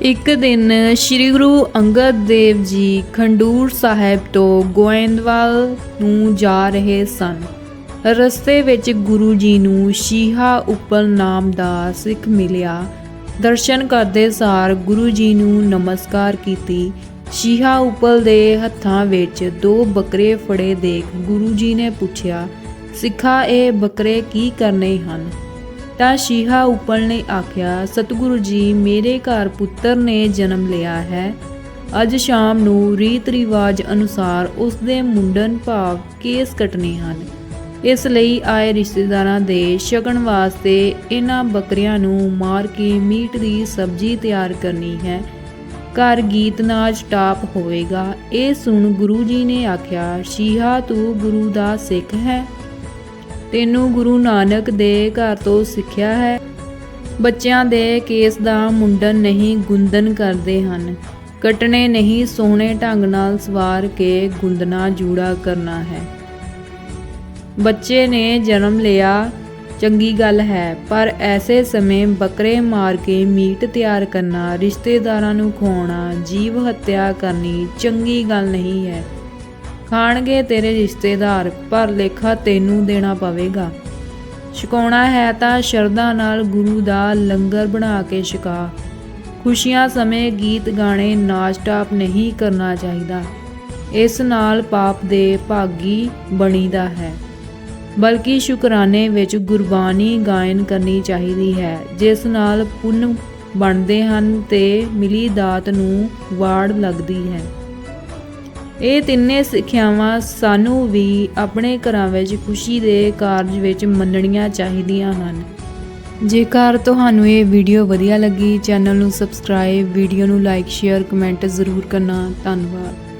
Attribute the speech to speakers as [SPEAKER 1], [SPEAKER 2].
[SPEAKER 1] ਇੱਕ ਦਿਨ ਸ੍ਰੀ ਗੁਰੂ ਅੰਗਦ ਦੇਵ ਜੀ ਖੰਡੂਰ ਸਾਹਿਬ ਤੋਂ ਗੋਇੰਦਵਾਲ ਨੂੰ ਜਾ ਰਹੇ ਸਨ। ਰਸਤੇ ਵਿੱਚ ਗੁਰੂ ਜੀ ਨੂੰ ਸ਼ੀਹਾ ਉੱਪਲ ਨਾਮ ਦਾ ਸਿੱਖ ਮਿਲਿਆ। ਦਰਸ਼ਨ ਕਰਦੇ ਸਾਰ ਗੁਰੂ ਜੀ ਨੂੰ ਨਮਸਕਾਰ ਕੀਤੀ। ਸ਼ੀਹਾ ਉੱਪਲ ਦੇ ਹੱਥਾਂ ਵਿੱਚ ਦੋ ਬੱਕਰੇ ਫੜੇ ਦੇਖ ਗੁਰੂ ਜੀ ਨੇ ਪੁੱਛਿਆ, ਸਿੱਖਾ, ਇਹ ਬੱਕਰੇ ਕੀ ਕਰਨੇ ਹਨ? ਤਾਂ ਸ਼ੀਹਾ ਉੱਪਲ ਨੇ ਆਖਿਆ, ਸਤਿਗੁਰੂ ਜੀ, ਮੇਰੇ ਘਰ ਪੁੱਤਰ ਨੇ ਜਨਮ ਲਿਆ ਹੈ। ਅੱਜ ਸ਼ਾਮ ਨੂੰ ਰੀਤ ਰਿਵਾਜ ਅਨੁਸਾਰ ਉਸ ਦੇ ਮੁੰਡਨ ਭਾਵ ਕੇਸ ਕੱਟਣੇ ਹਨ। ਇਸ ਲਈ ਆਏ ਰਿਸ਼ਤੇਦਾਰਾਂ ਦੇ ਸ਼ਗਨ ਵਾਸਤੇ ਇਹਨਾਂ ਬੱਕਰੀਆਂ ਨੂੰ ਮਾਰ ਕੇ ਮੀਟ ਦੀ ਸਬਜ਼ੀ ਤਿਆਰ ਕਰਨੀ ਹੈ। ਘਰ ਗੀਤ ਨਾਚ ਟਾਪ ਹੋਵੇਗਾ। ਇਹ ਸੁਣ ਗੁਰੂ ਜੀ ਨੇ ਆਖਿਆ, ਸ਼ੀਹਾ, ਤੂੰ ਗੁਰੂ ਦਾ ਸਿੱਖ ਹੈ। ਤੈਨੂੰ ਗੁਰੂ ਨਾਨਕ ਦੇ ਘਰ ਤੋਂ ਸਿੱਖਿਆ ਹੈ। ਬੱਚਿਆਂ ਦੇ ਕੇਸ ਦਾ ਮੁੰਡਨ ਨਹੀਂ, ਗੁੰਦਨ ਕਰਦੇ ਹਨ। ਕਟਣੇ ਨਹੀਂ, ਸੋਹਣੇ ਢੰਗ ਨਾਲ ਸਵਾਰ ਕੇ ਗੁੰਦਨਾ ਜੂੜਾ ਕਰਨਾ ਹੈ। ਬੱਚੇ ਨੇ ਜਨਮ ਲਿਆ, ਚੰਗੀ ਗੱਲ ਹੈ, ਪਰ ਐਸੇ ਸਮੇਂ ਬੱਕਰੇ ਮਾਰ ਕੇ ਮੀਟ ਤਿਆਰ ਕਰਨਾ, ਰਿਸ਼ਤੇਦਾਰਾਂ ਨੂੰ ਖਵਾਉਣਾ, ਜੀਵ ਹੱਤਿਆ ਕਰਨੀ ਚੰਗੀ ਗੱਲ ਨਹੀਂ ਹੈ। ਖਾਣਗੇ ਤੇਰੇ ਰਿਸ਼ਤੇਦਾਰ, ਪਰ ਲੇਖਾ ਤੈਨੂੰ ਦੇਣਾ ਪਵੇਗਾ। ਛਕਾਉਣਾ ਹੈ ਤਾਂ ਸ਼ਰਧਾ ਨਾਲ ਗੁਰੂ ਦਾ ਲੰਗਰ ਬਣਾ ਕੇ ਛਕਾ। ਖੁਸ਼ੀਆਂ ਸਮੇਂ ਗੀਤ ਗਾਣੇ ਨਾਚ ਟਾਪ ਨਹੀਂ ਕਰਨਾ ਚਾਹੀਦਾ। ਇਸ ਨਾਲ ਪਾਪ ਦੇ ਭਾਗੀ ਬਣੀਦਾ ਹੈ। ਬਲਕਿ ਸ਼ੁਕਰਾਨੇ ਵਿੱਚ ਗੁਰਬਾਣੀ ਗਾਇਨ ਕਰਨੀ ਚਾਹੀਦੀ ਹੈ, ਜਿਸ ਨਾਲ ਪੁੰਨ ਬਣਦੇ ਹਨ ਤੇ ਮਿਲੀ ਦਾਤ ਨੂੰ ਵਾੜ ਲੱਗਦੀ ਹੈ। ਇਹ ਤਿੰਨੇ ਸਿੱਖਿਆਵਾਂ ਸਾਨੂੰ ਵੀ ਆਪਣੇ ਘਰਾਂ ਵਿੱਚ ਖੁਸ਼ੀ ਦੇ ਕਾਰਜ ਵਿੱਚ ਮੰਨਣੀਆਂ ਚਾਹੀਦੀਆਂ ਹਨ। ਜੇਕਰ ਤੁਹਾਨੂੰ ਇਹ ਵੀਡੀਓ ਵਧੀਆ ਲੱਗੀ, ਚੈਨਲ ਨੂੰ ਸਬਸਕ੍ਰਾਈਬ ਵੀਡੀਓ ਨੂੰ ਲਾਈਕ ਸ਼ੇਅਰ ਕਮੈਂਟ ਜ਼ਰੂਰ ਕਰਨਾ। ਧੰਨਵਾਦ।